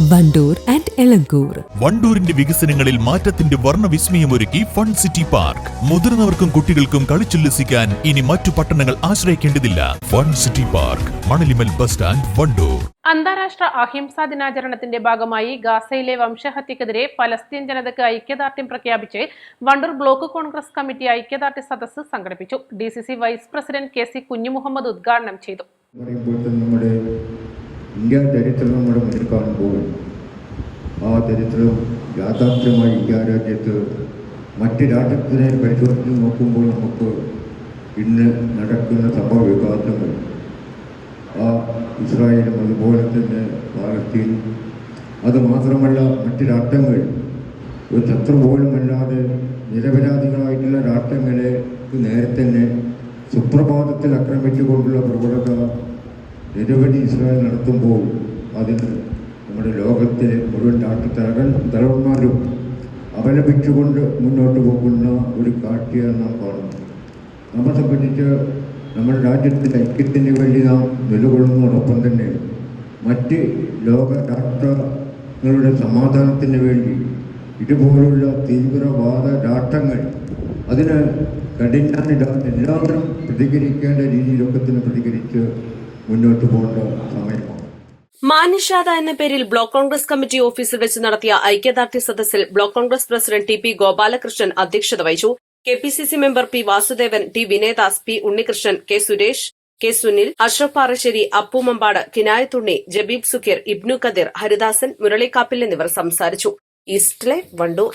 Wandoor and Elankur. വണ്ടൂരിന്റെ വികസനങ്ങളിൽ മാറ്റത്തിന്റെ വർണവിസ്മയമൊരുക്കി ഫൺ സിറ്റി പാർക്ക്. മുതിർന്നവർക്കും കുട്ടികൾക്കും കളിച്ചുല്ലസിക്കാൻ ഇനി മറ്റു പട്ടണങ്ങൾ ആശ്രയിക്കേണ്ടതില്ല. Fun city park Manalimal bus stand Wandoor. അന്താരാഷ്ട്ര അഹിംസാ ദിനാചരണത്തിന്റെ ഭാഗമായി ഗാസയിലെ വംശഹത്യക്കെതിരെ ഫലസ്തീൻ ജനതയ്ക്ക് ഐക്യദാർഢ്യം പ്രഖ്യാപിച്ച് വണ്ടൂർ ബ്ലോക്ക് കോൺഗ്രസ് കമ്മിറ്റി ഐക്യദാർഢ്യ സദസ്സ് സംഘടിപ്പിച്ചു. D C C vice president K C Kunjumuhammad ഉദ്ഘാടനം ചെയ്തു. ഇന്ത്യ ചരിത്രം നമ്മുടെ മുന്നിൽ കാണുമ്പോൾ ആ ചരിത്രം യാഥാർത്ഥ്യമായി ഇന്ത്യ രാജ്യത്ത് മറ്റ് രാജ്യത്തിനെ പരിശോധിച്ച് നോക്കുമ്പോൾ നമുക്ക് ഇന്ന് നടക്കുന്ന സംഭവ ആ ഇസ്രായേലും അതുപോലെ തന്നെ പാലസ്തീൻ അതുമാത്രമല്ല മറ്റ് രാഷ്ട്രങ്ങൾ ഒരു ശത്രു പോലുമല്ലാതെ നിരപരാധികളായിട്ടുള്ള രാഷ്ട്രങ്ങളെ നേരെ തന്നെ സുപ്രഭാതത്തിൽ ആക്രമിച്ചുകൊണ്ടുള്ള പ്രവണത നിരവധി ഇസ്രായേൽ നടത്തുമ്പോൾ അതിന് നമ്മുടെ ലോകത്തെ മുഴുവൻ ഡാക്ടർ തലകൾ തലവന്മാരും അപലപിച്ചുകൊണ്ട് മുന്നോട്ട് പോകുന്ന ഒരു കാഴ്ചയാണ് നാം കാണുന്നത്. നമ്മെ സംബന്ധിച്ച് നമ്മുടെ രാജ്യത്തിന്റെ ഐക്യത്തിന് വേണ്ടി നാം നിലകൊള്ളുന്നതോടൊപ്പം തന്നെ മറ്റ് ലോക രാഷ്ട്രങ്ങളുടെ സമാധാനത്തിന് വേണ്ടി ഇതുപോലുള്ള തീവ്രവാദ രാഷ്ട്രങ്ങൾ അതിന് കഠിനാനിടാൻ എല്ലാവരും പ്രതികരിക്കേണ്ട രീതിയിലൊക്കെ തന്നെ പ്രതികരിച്ച് മുന്നോട്ട് പോകേണ്ട സമയമാണ്. മാനിഷാദ എന്ന പേരിൽ ബ്ലോക്ക് കോൺഗ്രസ് കമ്മിറ്റി ഓഫീസിൽ വെച്ച് നടത്തിയ ഐക്യദാർഢ്യ സദസ്സിൽ block Congress president T P Gopalakrishnan അധ്യക്ഷത വഹിച്ചു. K P C C member P Vasudevan T Vinayadas P Unnikrishnan K Suresh K Sunil Ashraf Parassery Appu Mambad Kinayathunni Jabeeb Sukheer Ibnu Kadir Haridasan Muralikkappil എന്നിവർ സംസാരിച്ചു. East life Wandoor.